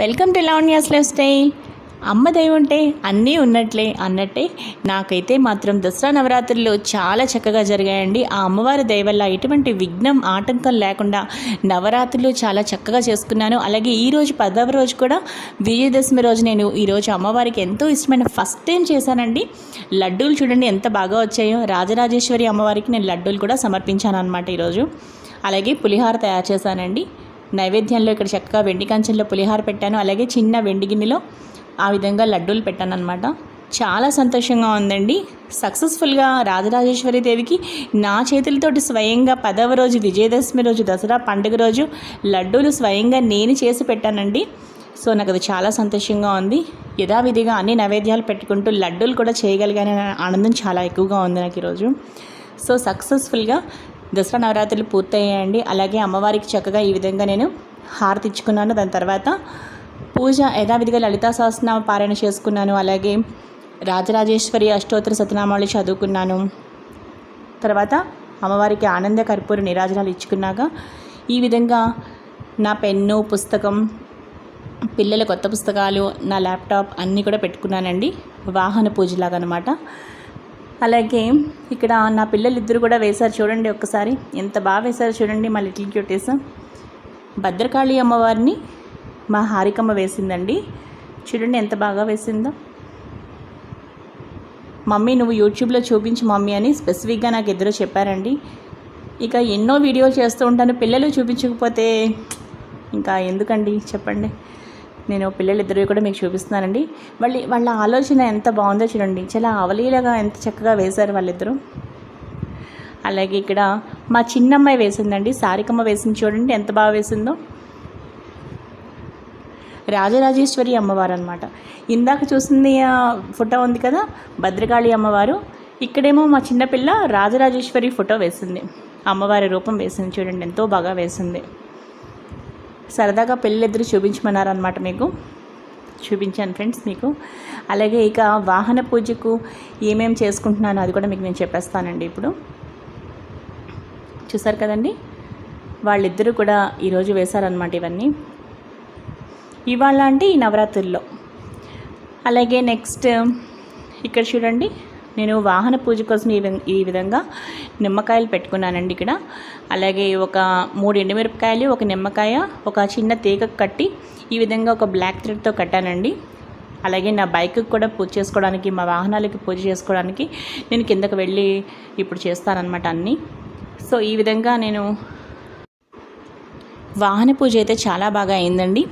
Welcome to Lavanya's lifestyle. అమ్మ దయ ఉంటే అన్నీ ఉన్నట్లే అన్నట్టే నాకైతే మాత్రం దసరా నవరాత్రులు చాలా చక్కగా జరిగాయండి. ఆ అమ్మవారి దయ వల్ల ఎటువంటి విఘ్నం ఆటంకం లేకుండా నవరాత్రులు చాలా చక్కగా చేసుకున్నాను. అలాగే ఈరోజు పదవ రోజు కూడా విజయదశమి రోజు నేను ఈరోజు అమ్మవారికి ఎంతో ఇష్టమైన ఫస్ట్ టైం చేశానండి. లడ్డూలు చూడండి ఎంత బాగా వచ్చాయో. రాజరాజేశ్వరి అమ్మవారికి నేను లడ్డూలు కూడా సమర్పించాను అనమాట ఈరోజు అలాగే పులిహార తయారు చేశానండి. నైవేద్యంలో ఇక్కడ చక్కగా వెండి కంచెంలో పులిహార పెట్టాను. అలాగే చిన్న వెండి గిన్నెలో ఆ విధంగా లడ్డూలు పెట్టాను అనమాట చాలా సంతోషంగా ఉందండి. సక్సెస్ఫుల్గా రాజరాజేశ్వరి దేవికి నా చేతులతోటి స్వయంగా పదవ రోజు విజయదశమి రోజు దసరా పండుగ రోజు లడ్డూలు స్వయంగా నేను చేసి పెట్టానండి. సో నాకు అది చాలా సంతోషంగా ఉంది. యథావిధిగా అన్ని నైవేద్యాలు పెట్టుకుంటూ లడ్డూలు కూడా చేయగలిగానే ఆనందం చాలా ఎక్కువగా ఉంది నాకు ఈరోజు సో సక్సెస్ఫుల్గా దసరా నవరాత్రులు పూర్తయ్యాయండి. అలాగే అమ్మవారికి చక్కగా ఈ విధంగా నేను హారతి ఇచ్చుకున్నాను దాని తర్వాత పూజ యథావిధిగా లలితా సహస్రనామ పారాయణ చేసుకున్నాను. అలాగే రాజరాజేశ్వరి అష్టోత్తర సతనామాలు చదువుకున్నాను. తర్వాత అమ్మవారికి ఆనంద కర్పూర నిరాజనాలు ఇచ్చుకున్నాక ఈ విధంగా నా పెన్ను పుస్తకం పిల్లల కొత్త పుస్తకాలు నా ల్యాప్టాప్ అన్నీ కూడా పెట్టుకున్నానండి. వాహన పూజలాగా అనమాట అలాగే ఇక్కడ నా పిల్లలు ఇద్దరు కూడా వేశారు చూడండి ఒక్కసారి. ఎంత బాగా వేశారు చూడండి మా లిటిల్ క్యూటీస్. భద్రకాళి అమ్మవారిని మా హారికమ్మ వేసిందండి. చూడండి ఎంత బాగా వేసిందో. మమ్మీ నువ్వు యూట్యూబ్లో చూపించు మమ్మీ అని స్పెసిఫిక్గా నాకు ఇద్దరు చెప్పారండి. ఇక ఎన్నో వీడియోలు చేస్తూ ఉంటాను. పిల్లలు చూపించకపోతే ఇంకా ఎందుకండి? చెప్పండి. నేను పిల్లలిద్దరు కూడా మీకు చూపిస్తున్నానండి. వాళ్ళ వాళ్ళ ఆలోచన ఎంత బాగుందో చూడండి. చాలా అవలీలగా ఎంత చక్కగా వేశారు వాళ్ళిద్దరూ. అలాగే ఇక్కడ మా చిన్నమ్మాయి వేసిందండి. సారికమ్మ వేసింది చూడండి ఎంత బాగా వేసిందో. రాజరాజేశ్వరి అమ్మవారు అనమాట ఇందాక చూసింది ఫోటో ఉంది కదా భద్రకాళి అమ్మవారు. ఇక్కడేమో మా చిన్నపిల్ల రాజరాజేశ్వరి ఫోటో వేసింది. అమ్మవారి రూపం వేసింది చూడండి ఎంతో బాగా వేసింది. సరదాగా పెళ్ళిద్దరు చూపించమన్నారనమాట మీకు. చూపించాను ఫ్రెండ్స్ మీకు. అలాగే ఇక వాహన పూజకు ఏమేమి చేసుకుంటున్నాను అది కూడా మీకు నేను చెప్పేస్తానండి ఇప్పుడు. చూసారు కదండి? వాళ్ళిద్దరూ కూడా ఈరోజు వేశారనమాట ఇవన్నీ. ఇవాళ అంటే ఈ నవరాత్రుల్లో. అలాగే నెక్స్ట్ ఇక్కడ చూడండి. నేను వాహన పూజ కోసం ఈ విధంగా ఈ విధంగా నిమ్మకాయలు పెట్టుకున్నానండి ఇక్కడ. అలాగే ఒక మూడు ఎండుమిరపకాయలు ఒక నిమ్మకాయ ఒక చిన్న తీగ కట్టి ఈ విధంగా ఒక బ్లాక్ థ్రెడ్తో కట్టానండి. అలాగే నా బైక్కి కూడా పూజ చేసుకోవడానికి మా వాహనాలకి పూజ చేసుకోవడానికి నేను కిందకు వెళ్ళి ఇప్పుడు చేస్తానన్నమాట అన్నీ. సో ఈ విధంగా నేను వాహన పూజ అయితే చాలా బాగా అయిందండి.